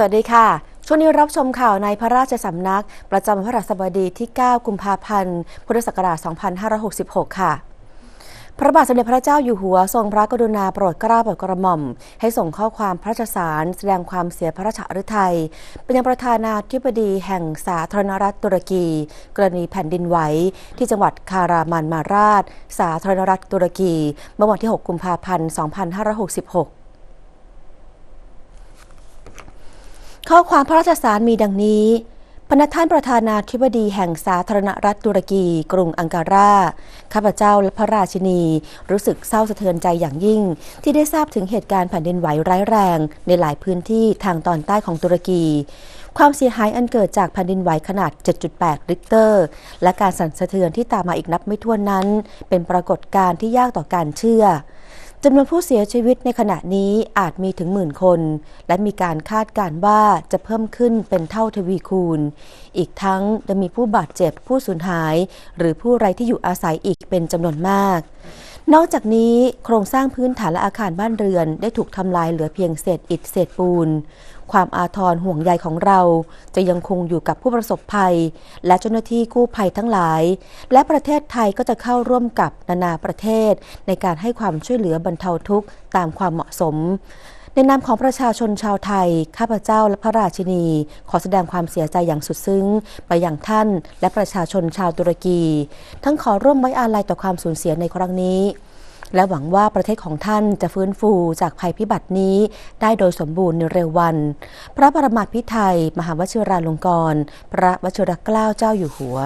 สวัสดีค่ะ ช่วงนี้รับชมข่าวในพระราชสำนัก ประจำพระราชบดีที่ 9 กุมภาพันธ์ พุทธศักราช 2566 ค่ะ พระบาทสมเด็จพระเจ้าอยู่หัวทรงพระกรุณาโปรดเกล้าโปรดกระหม่อม ให้ส่งข้อความพระราชสาร แสดงความเสียพระราชฤทัยเป็นยังประธานาธิบดีแห่งสาธารณรัฐตุรกี กรณีแผ่นดินไหวที่จังหวัดคารามันมาราช สาธารณรัฐตุรกีเมื่อวันที่ 6 กุมภาพันธ์ 2566 ข้อความพระราชสารมีดังนี้พระท่านประธานาธิบดีแห่งสาธารณรัฐตุรกี กรุงอังการา ข้าพเจ้าและพระราชินี รู้สึกเศร้าสะเทือนใจอย่างยิ่ง ที่ได้ทราบถึงเหตุการณ์แผ่นดินไหวร้ายแรง ในหลายพื้นที่ทางตอนใต้ของตุรกีความเสียหายอันเกิดจากแผ่นดินไหวขนาด 7.8 ริกเตอร์ และการสั่นสะเทือนที่ตามมาอีกนับไม่ถ้วนนั้น เป็นปรากฏการณ์ที่ยากต่อการเชื่อ จำนวนผู้เสียชีวิตในขณะนี้อาจมีถึงหมื่นคน และมีการคาดการณ์ว่าจะเพิ่มขึ้นเป็นเท่าทวีคูณ อีกทั้งจะมีผู้บาดเจ็บผู้สูญหาย หรือผู้ไร้ที่อยู่อาศัยอีกเป็นจำนวนมาก นอกจากนี้โครงสร้างพื้นฐานและอาคารบ้านเรือนได้ถูกทำลายเหลือเพียงเศษอิฐเศษปูน ความอาทรห่วงใยของเรา จะยังคงอยู่กับผู้ประสบภัย และเจ้าหน้าที่กู้ภัยทั้งหลาย และประเทศไทยก็จะเข้าร่วมกับนานาประเทศ ในการให้ความช่วยเหลือบรรเทาทุกข์ตามความเหมาะสม ในนามของประชาชนชาวไทย ข้าพเจ้าและพระราชินี ขอแสดงความเสียใจอย่างสุดซึ้ง ไปอยังท่านและประชาชนชาวตุรกี ทั้งขอร่วมไว้อาลัยต่อความสูญเสียในครั้งนี้ และหวังว่าประเทศของท่านจะฟื้นฟูจากภัยพิบัตินี้ ได้โดยสมบูรณ์ในเร็ววัน พระปรมาภิไธยมหาวชิราลงกรณ์พระวชิรเกล้าเจ้าอยู่หัว